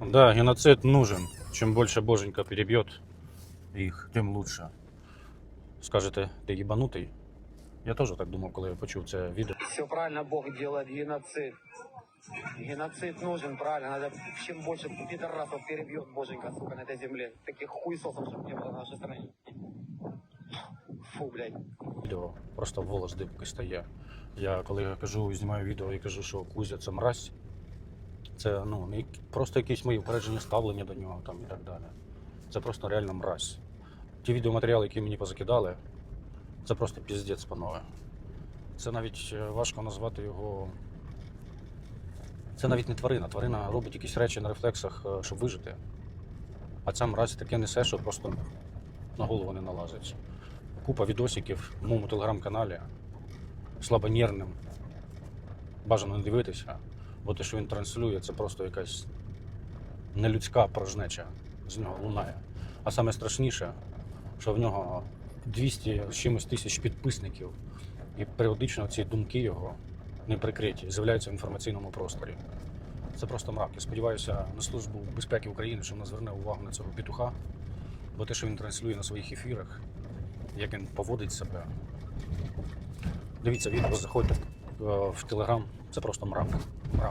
Да, геноцид нужен. Чем больше боженька перебьет их, тем лучше. Скажете, ти єбанутий? Я теж так думав, коли я почув це відео. Все правильно Бог делает геноцид. Геноцид нужен, правильно. Надо чем больше пидорасов перебьет боженька, сука, на этой земле. Таких хуесосов, чтобы не было в нашей стране. Фу, блядь. відео просто волос дибки стає. Я коли я кажу, знімаю відео і кажу, що Кузя це мразь, це ну, просто якісь мої упереджені ставлення до нього там, і так далі. Це просто реально мразь. Ті відеоматеріали, які мені позакидали, це просто піздець, панове. Це навіть е, важко назвати його. Це навіть не тварина. Тварина робить якісь речі на рефлексах, е, щоб вижити. А ця мразь таке несе, що просто на голову не налазить купа відосиків в моєму телеграм-каналі слабонервним. Бажано не дивитися, бо те, що він транслює, це просто якась нелюдська порожнеча з нього лунає. А саме страшніше, що в нього 200 з чимось тисяч підписників, і періодично ці думки його не прикриті, з'являються в інформаційному просторі. Це просто мрак. Я сподіваюся на службу безпеки України, що вона зверне увагу на цього петуха, бо те, що він транслює на своїх ефірах, як він поводить себе. Дивіться відео, заходьте е, в Телеграм, це просто мрак. мрак.